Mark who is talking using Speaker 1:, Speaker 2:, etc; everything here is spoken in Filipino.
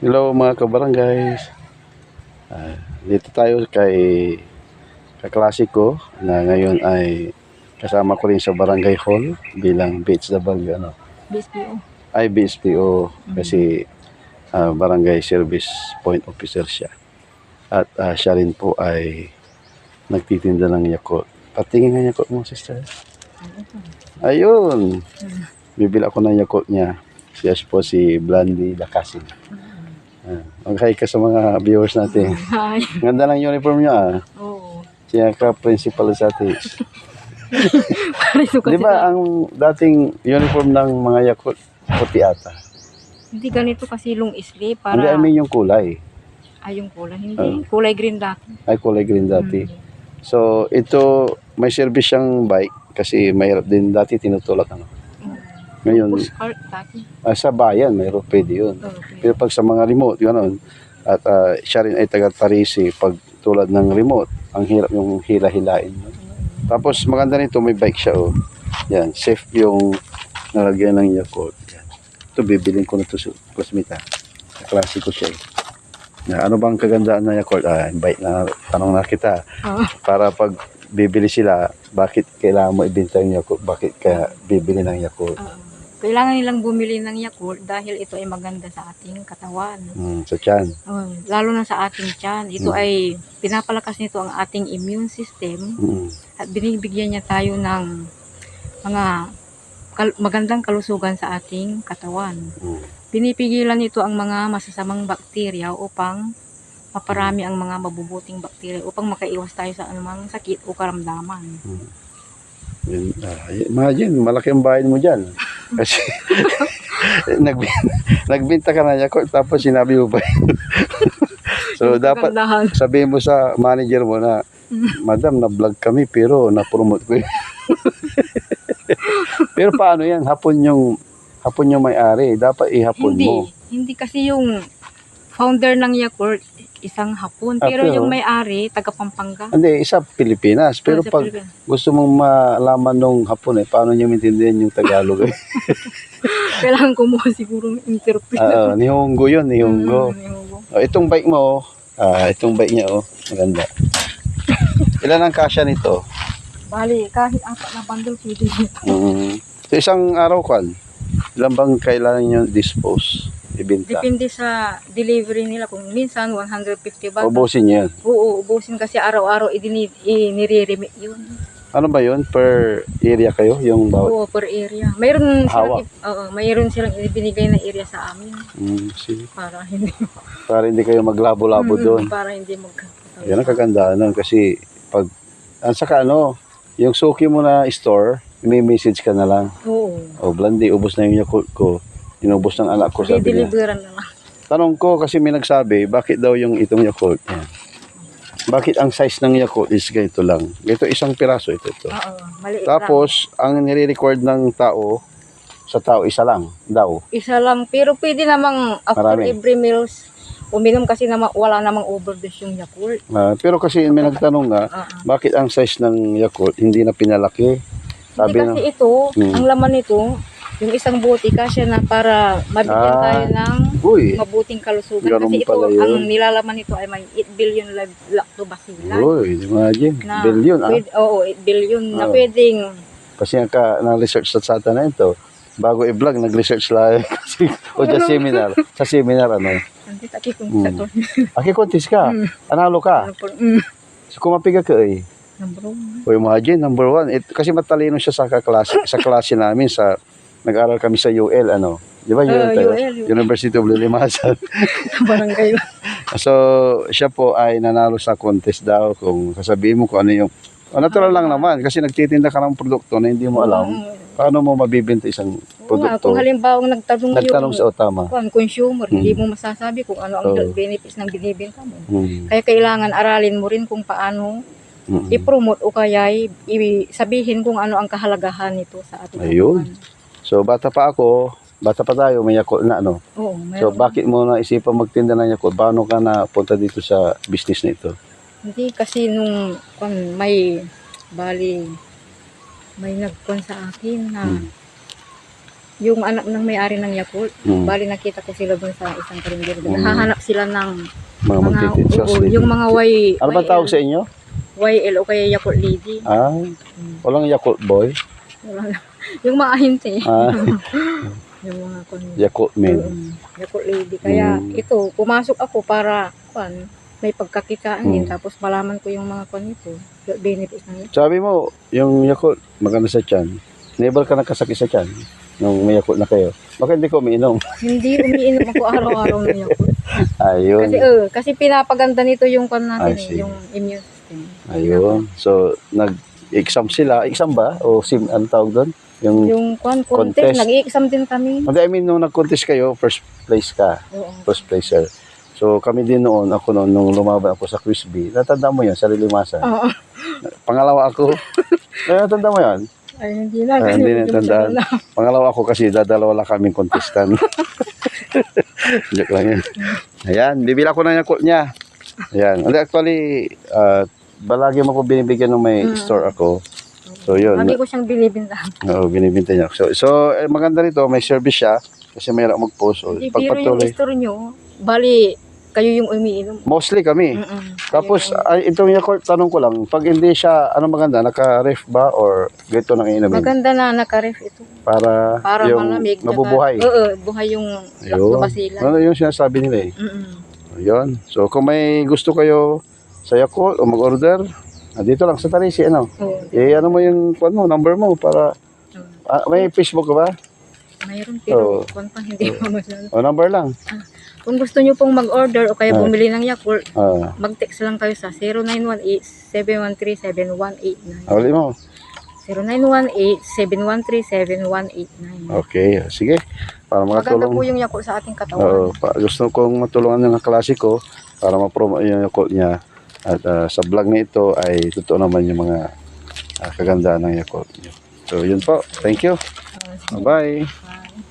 Speaker 1: Hello mga kabarangays. Ah, dito tayo kay kaklasiko na ngayon ay kasama ko rin sa barangay hall bilang BHW ano,
Speaker 2: BSPO.
Speaker 1: ay BSPO kasi ah, barangay service point officer siya. At ah, siya rin po ay nagtitinda ng Yakult. Patingin nga Yakult mo sister. Ayun. Bibili ako ng Yakult niya. Siya po si Blandy Lacasin. Ah, mag-hi ka sa mga viewers natin.
Speaker 2: Hi.
Speaker 1: Ganda ng uniform niya ah.
Speaker 2: Oo.
Speaker 1: Siya ka principal sa atin.
Speaker 2: Kasi.
Speaker 1: Di ba ang dating uniform ng mga Yakult puti ata?
Speaker 2: Hindi ganito kasi long sleeve para
Speaker 1: Hindi, I mean yung kulay.
Speaker 2: ay yung kulay. Hindi. Kulay green dati.
Speaker 1: Ay, kulay green dati.
Speaker 2: Mm.
Speaker 1: So, ito, may service siyang bike kasi mahirap din dati tinutulak ano.
Speaker 2: Mm.
Speaker 1: Ngayon,
Speaker 2: cart dati.
Speaker 1: ah, sa bayan, mayroon pwede yun.
Speaker 2: Okay.
Speaker 1: Pero pag sa mga remote, gano'n, at ah, siya rin ay taga-Tarisi, pag tulad ng remote, ang hirap yung hila-hilain. no? Tapos maganda nito, may bike siya, oh. Yan, safe yung nalagyan ng Yakult. Yan. Ito, bibilin ko na ito sa Plasmita. Klasiko siya, eh. Na, ano bang kagandaan ng Yakult? Ah, bike na, tanong na kita.
Speaker 2: Oo.
Speaker 1: Para pag bibili sila, bakit kailangan mo ibenta yung Yakult? Bakit ka bibili ng Yakult?
Speaker 2: Oo. Kailangan nilang bumili ng Yakult dahil ito ay maganda sa ating katawan.
Speaker 1: Hmm, sa tiyan.
Speaker 2: Oo. lalo na sa ating tiyan. Ito
Speaker 1: Mm.
Speaker 2: ay pinapalakas nito ang ating immune system
Speaker 1: Hmm.
Speaker 2: at binibigyan niya tayo ng mga kal- magandang kalusugan sa ating katawan.
Speaker 1: Hmm.
Speaker 2: Pinipigilan nito ang mga masasamang bakterya upang maparami ang mga mabubuting bakterya upang makaiwas tayo sa anumang sakit o karamdaman.
Speaker 1: Yun, ah, imagine, malaki ang bahay mo dyan. Kasi, nagbinta, nagbinta ka na niya, tapos sinabi mo pa. so, dapat sabihin mo sa manager mo na, Madam, na-vlog kami, pero na-promote ko yun. pero paano yan? Hapon yung, hapon yung may-ari. Dapat ihapon
Speaker 2: Hindi,
Speaker 1: mo.
Speaker 2: hindi kasi yung founder ng Yakult isang hapon.
Speaker 1: Ah,
Speaker 2: Pero,
Speaker 1: pero-
Speaker 2: yung may-ari, taga Pampanga.
Speaker 1: Hindi, isa Pilipinas. Pero
Speaker 2: Sa
Speaker 1: pag
Speaker 2: Pilipinas.
Speaker 1: gusto mong malaman nung hapon eh, paano niya maintindihan yung Tagalog eh?
Speaker 2: Kailangan kumuha siguro ng interpret.
Speaker 1: Oo, Nihongo yun, Nihongo.
Speaker 2: Mm, Nihongo.
Speaker 1: Oh, itong bike mo, ah, itong bike niya, oh, maganda. Ilan ang kasya nito?
Speaker 2: Bali, kahit apat na bundle, pwede.
Speaker 1: Mm. Sa isang araw kan, ilan bang kailangan nyo dispose, ibenta?
Speaker 2: Depende sa delivery nila. Kung minsan, 150 bundles.
Speaker 1: Ubusin niyo yan.
Speaker 2: Oo, ubusin kasi araw-araw inire-remit yun.
Speaker 1: Ano ba yun? Per area kayo? Yung bawat?
Speaker 2: Oo, per area. Mayroon silang,
Speaker 1: Hawak.
Speaker 2: i- oo, mayroon silang ibinigay na area sa amin
Speaker 1: Mm, sige.
Speaker 2: para hindi
Speaker 1: Para hindi kayo maglabo-labo
Speaker 2: Mm,
Speaker 1: doon.
Speaker 2: para hindi mag
Speaker 1: Yan ang kagandaan nun kasi pag, ang saka ano, yung suki mo na store, may message ka na lang.
Speaker 2: Oo.
Speaker 1: O, Blandi, ubos na yung Yakult ko. Inubos ng anak ko, sabi niya.
Speaker 2: Dideliveran na lang.
Speaker 1: Tanong ko kasi may nagsabi, bakit daw yung itong Yakult? Yan. Bakit ang size ng Yakult is ganito lang? Ganito isang piraso ito. ito.
Speaker 2: Oo, maliit lang.
Speaker 1: Tapos, ang nire-record ng tao, sa tao, isa lang daw.
Speaker 2: Isa lang. Pero pwede namang after
Speaker 1: Marami.
Speaker 2: every meals, uminom kasi nama, wala namang overdose yung Yakult.
Speaker 1: Ah, pero kasi may nagtanong nga,
Speaker 2: Oo.
Speaker 1: bakit ang size ng Yakult hindi na pinalaki? Sabi
Speaker 2: Hindi
Speaker 1: ng,
Speaker 2: kasi ito,
Speaker 1: Mm.
Speaker 2: ang laman nito, yung isang bote kasya na para mabigyan
Speaker 1: Ah.
Speaker 2: tayo ng
Speaker 1: uy,
Speaker 2: mabuting kalusugan. Kasi ito,
Speaker 1: yun.
Speaker 2: ang nilalaman nito ay may 8 billion lactobacilli.
Speaker 1: uy, imagine,
Speaker 2: Na
Speaker 1: billion ah.
Speaker 2: oo, 8 billion na
Speaker 1: Oo.
Speaker 2: pwedeng
Speaker 1: Kasi ka, na-research sa sata na ito, bago i-vlog, nag-research lang. kasi, o sa seminar, sa seminar, ano,
Speaker 2: hindi taki kung
Speaker 1: Mm.
Speaker 2: sa to.
Speaker 1: aki kontis ka,
Speaker 2: Mm.
Speaker 1: analo ka,
Speaker 2: Ano po, mm,
Speaker 1: so kumapiga ka eh.
Speaker 2: number one.
Speaker 1: O imagine, number one, it, kasi matalino siya sa kaklase, sa klase namin, sa, nag-aral kami sa UL, ano, di ba UL
Speaker 2: Ah,
Speaker 1: tayo?
Speaker 2: UL, UL.
Speaker 1: University of Lilimasan.
Speaker 2: Sa barangay.
Speaker 1: so, siya po ay nanalo sa contest daw kung sasabihin mo kung ano yung, oh, natural lang naman, kasi nagtitinda ka ng produkto na hindi mo alam,
Speaker 2: Mm.
Speaker 1: paano mo mabibenta isang
Speaker 2: Oo
Speaker 1: produkto?
Speaker 2: kung halimbawa nagtanong,
Speaker 1: Nagtanong
Speaker 2: yung
Speaker 1: sa Otama.
Speaker 2: kung consumer,
Speaker 1: Mm.
Speaker 2: hindi mo masasabi kung ano ang
Speaker 1: Oo.
Speaker 2: benefits ng binibenta mo.
Speaker 1: Hmm.
Speaker 2: Kaya kailangan aralin mo rin kung paano
Speaker 1: Mm.
Speaker 2: i-promote o kaya i- sabihin kung ano ang kahalagahan nito sa ating
Speaker 1: Ayun.
Speaker 2: katawan.
Speaker 1: So, bata pa ako, bata pa tayo, may Yakult na ano.
Speaker 2: Oo,
Speaker 1: So,
Speaker 2: meron.
Speaker 1: bakit mo na isipan magtinda ng Yakult? Paano ka na punta dito sa business na ito?
Speaker 2: Hindi kasi nung kung may bali may nagkon sa akin na
Speaker 1: Hmm.
Speaker 2: yung anak ng may-ari ng Yakult.
Speaker 1: Hmm.
Speaker 2: Bali nakita ko sila dun sa isang karinderya.
Speaker 1: Mm.
Speaker 2: Hahanap sila ng
Speaker 1: Mga
Speaker 2: mga, oo, yung mga Y,
Speaker 1: Ano ba tawag sa inyo?
Speaker 2: YL o kaya Yakult Lady.
Speaker 1: Ah, walang Yakult Boy.
Speaker 2: Wala na. yung mga ahinte.
Speaker 1: Ah,
Speaker 2: yung mga kun,
Speaker 1: Yakult Men.
Speaker 2: Yakult Lady. Kaya
Speaker 1: Mm.
Speaker 2: ito, pumasok ako para kwan, may pagkakitaan din.
Speaker 1: Mm.
Speaker 2: Tapos malaman ko yung mga kwan ito. Yung benefits ng
Speaker 1: Sabi mo, yung Yakult, maganda sa tiyan. Never ka nagkasakit sa tiyan nung may Yakult na kayo. Bakit hindi ko umiinom?
Speaker 2: Hindi umiinom ako araw-araw ng Yakult.
Speaker 1: Ayun.
Speaker 2: Kasi uh, kasi pinapaganda nito yung kwan natin eh, yung immune system.
Speaker 1: Ayun. So, nag-exam sila. Exam ba? O sim, ano tawag doon? Yung,
Speaker 2: Yung kwan
Speaker 1: Contest.
Speaker 2: contest, nag-i-exam din kami.
Speaker 1: hindi, I mean, nung nag-contest kayo, first place ka.
Speaker 2: Oo.
Speaker 1: First placer. So, kami din noon, ako noon, nung lumaban ako sa Quiz B, natanda mo yun, sa Lilimasa.
Speaker 2: Oo.
Speaker 1: Pangalawa ako. Natanda mo yan?
Speaker 2: Ay, hindi na.
Speaker 1: Ah,
Speaker 2: kasi
Speaker 1: hindi
Speaker 2: na.
Speaker 1: Pangalawa ako kasi dadalawa lang kaming contestant. Joke lang yan. Ayan, bibila ko na yung quote niya. Ayan. Hindi, actually, uh, balagi mo ko binibigyan ng may
Speaker 2: Mm.
Speaker 1: store ako. So, yun.
Speaker 2: Lagi ko siyang bilibintahan.
Speaker 1: Oo, binibinta niya. So, so eh, maganda nito, may service siya kasi mayroon mag-post. So,
Speaker 2: Hindi, pero yung
Speaker 1: pagpatuloy.
Speaker 2: store nyo, bali, kayo yung umiinom.
Speaker 1: Mostly kami.
Speaker 2: Mm-mm.
Speaker 1: Tapos, ay, itong Yakult, tanong ko lang, pag hindi siya, ano maganda, naka-ref ba or ganito nang
Speaker 2: yung-
Speaker 1: inumin?
Speaker 2: maganda na naka-ref ito.
Speaker 1: Para,
Speaker 2: Para
Speaker 1: yung
Speaker 2: malamig. tsaka-
Speaker 1: mabubuhay.
Speaker 2: Oo, buhay yung
Speaker 1: Ayun.
Speaker 2: labasilan.
Speaker 1: Ano yung sinasabi nila eh.
Speaker 2: Mm-mm.
Speaker 1: Ayun. So, kung may gusto kayo sa Yakult o mag-order, ah, dito lang sa Tarisi, ano?
Speaker 2: Oo.
Speaker 1: Eh, ano mo yung kwan mo, number mo para, ah, may Facebook ka ba?
Speaker 2: Mayroon pero
Speaker 1: Oo.
Speaker 2: kung pa hindi pa masyado.
Speaker 1: O, number lang.
Speaker 2: Kung gusto nyo pong mag-order o kaya
Speaker 1: Ah.
Speaker 2: bumili ng Yakult,
Speaker 1: Ah,
Speaker 2: mag-text lang kayo sa 0918-713-7189.
Speaker 1: ah, ulit mo.
Speaker 2: 0918-713-7189.
Speaker 1: Okay, sige. Para
Speaker 2: Maganda
Speaker 1: makatulong.
Speaker 2: po yung Yakult sa ating katawan.
Speaker 1: Oo, pa, gusto kong matulungan ng klasiko para ma-promote yung Yakult niya. At ah, sa vlog na ito ay totoo naman yung mga ah, kagandaan ng Yakult niyo. So, yun po. Thank you.
Speaker 2: Oo.
Speaker 1: Bye.
Speaker 2: Bye.